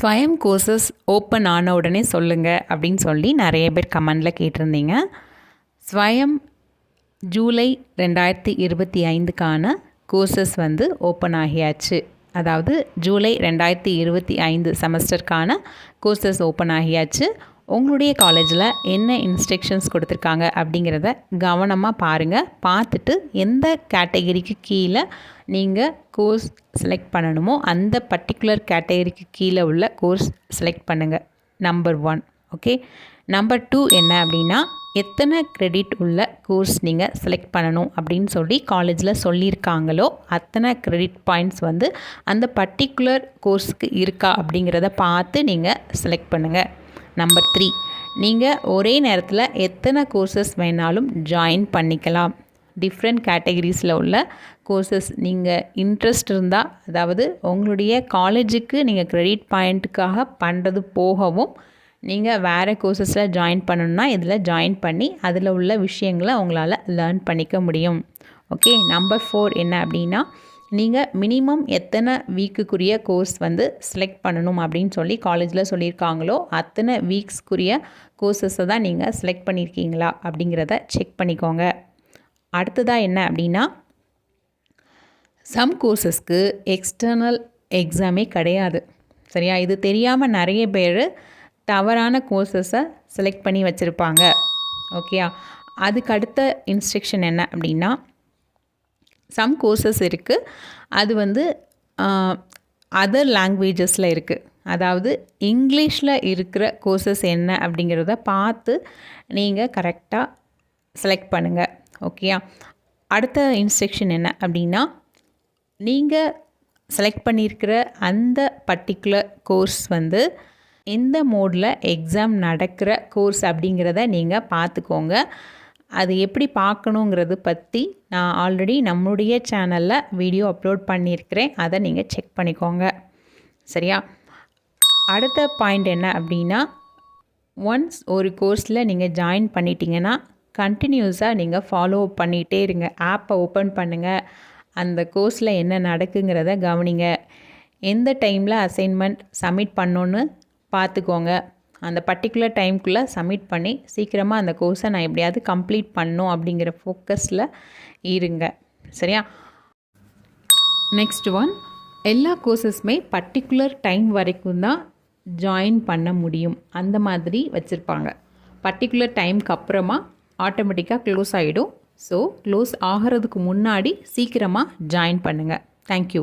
ஸ்வயம் courses open ஆன உடனே சொல்லுங்கள் அப்படின்னு சொல்லி நிறைய பேர் கமெண்டில் கேட்டிருந்தீங்க. ஸ்வயம் ஜூலை ரெண்டாயிரத்தி இருபத்தி ஐந்துக்கான கோர்சஸ் வந்து ஓப்பன் ஆகியாச்சு. அதாவது ஜூலை ரெண்டாயிரத்தி இருபத்தி ஐந்து செமஸ்டருக்கான கோர்சஸ் ஓப்பன் ஆகியாச்சு. உங்களுடைய காலேஜில் என்ன இன்ஸ்ட்ரக்ஷன்ஸ் கொடுத்துருக்காங்க அப்படிங்கிறத கவனமாக பாருங்கள் பார்த்துட்டு எந்த கேட்டகரிக்கு கீழே நீங்கள் கோர்ஸ் செலக்ட் பண்ணணுமோ அந்த பர்டிகுலர் கேட்டகரிக்கு கீழே உள்ள கோர்ஸ் செலக்ட் பண்ணுங்கள் number one okay number two என்ன அப்படின்னா எத்தனை கிரெடிட் உள்ள கோர்ஸ் நீங்கள் செலக்ட் பண்ணணும் அப்படின்னு சொல்லி காலேஜில் சொல்லியிருக்காங்களோ அத்தனை கிரெடிட் பாயிண்ட்ஸ் வந்து அந்த பர்டிகுலர் கோர்ஸுக்கு இருக்கா அப்படிங்கிறத பார்த்து நீங்கள் செலக்ட் பண்ணுங்கள் நம்பர் த்ரீ நீங்கள் ஒரே நேரத்தில் எத்தனை கோர்சஸ் வேணாலும் ஜாயின் பண்ணிக்கலாம். டிஃப்ரெண்ட் கேட்டகரிஸில் உள்ள கோர்சஸ் நீங்கள் இன்ட்ரெஸ்ட் இருந்தால் அதாவது உங்களுடைய காலேஜுக்கு நீங்கள் க்ரெடிட் பாயிண்ட்டுக்காக பண்ணுறது போகவும் நீங்கள் வேறு கோர்சஸில் ஜாயின் பண்ணணுன்னா இதில் ஜாயின் பண்ணி அதில் உள்ள விஷயங்களை உங்களால் லேர்ன் பண்ணிக்க முடியும். ஓகே நம்பர் ஃபோர் என்ன அப்படின்னா நீங்கள் மினிமம் எத்தனை வீக்குக்குரிய கோர்ஸ் வந்து செலக்ட் பண்ணணும் அப்படின்னு சொல்லி காலேஜில் சொல்லியிருக்காங்களோ அத்தனை வீக்ஸ்க்குரிய கோர்சஸை தான் நீங்கள் செலக்ட் பண்ணியிருக்கீங்களா அப்படிங்கிறத செக் பண்ணிக்கோங்க. அடுத்ததாக என்ன அப்படின்னா சம் கோர்சஸ்க்கு எக்ஸ்டர்னல் எக்ஸாமே கிடையாது. சரியா? இது தெரியாமல் நிறைய பேர் தவறான கோர்சஸை செலக்ட் பண்ணி வச்சுருப்பாங்க. ஓகேயா அதுக்கு அடுத்த இன்ஸ்ட்ரக்ஷன் என்ன அப்படின்னா சம் கோர்சஸ் இருக்குது அது வந்து அதர் லாங்குவேஜஸில் இருக்குது அதாவது இங்கிலீஷில் இருக்கிற கோர்சஸ் என்ன அப்படிங்கிறத பார்த்து நீங்கள் கரெக்டாக செலக்ட் பண்ணுங்கள் ஓகேயா அடுத்த இன்ஸ்ட்ரக்ஷன் என்ன அப்படின்னா நீங்கள் செலக்ட் பண்ணியிருக்கிற அந்த பர்டிகுலர் கோர்ஸ் வந்து எந்த மோடில் எக்ஸாம் நடக்கிற கோர்ஸ் அப்படிங்கிறத நீங்கள் பார்த்துக்கோங்க. அது எப்படி பார்க்கணுங்கிறது பற்றி நான் ஆல்ரெடி நம்முடைய சேனலில் வீடியோ அப்லோட் பண்ணியிருக்கிறேன். அதை நீங்கள் செக் பண்ணிக்கோங்க. சரியா? அடுத்த பாயிண்ட் என்ன அப்படின்னா ஒன்ஸ் ஒரு கோர்ஸில் நீங்கள் ஜாயின் பண்ணிட்டீங்கன்னா கண்டினியூஸாக நீங்கள் ஃபாலோ பண்ணிகிட்டே இருங்க. ஆப்பை ஓப்பன் பண்ணுங்கள் அந்த கோர்ஸில் என்ன நடக்குங்கிறத கவனிங்க. எந்த டைமில் அசைன்மெண்ட் சப்மிட் பண்ணோன்னு பார்த்துக்கோங்க. அந்த பர்டிகுலர் டைம்குள்ளே சப்மிட் பண்ணி சீக்கிரமாக அந்த கோர்ஸை நான் எப்படியாவது கம்ப்ளீட் பண்ணும் அப்படிங்கிற ஃபோக்கஸில் இருங்க. சரியா? நெக்ஸ்ட் ஒன் எல்லா கோர்சஸுமே பர்டிகுலர் டைம் வரைக்கும் தான் ஜாயின் பண்ண முடியும். அந்த மாதிரி வச்சுருப்பாங்க. பர்டிகுலர் டைம்க்கு அப்புறமா ஆட்டோமேட்டிக்காக க்ளோஸ் ஆகிடும் ஸோ க்ளோஸ் ஆகிறதுக்கு முன்னாடி சீக்கிரமாக ஜாயின் பண்ணுங்கள் தேங்க்யூ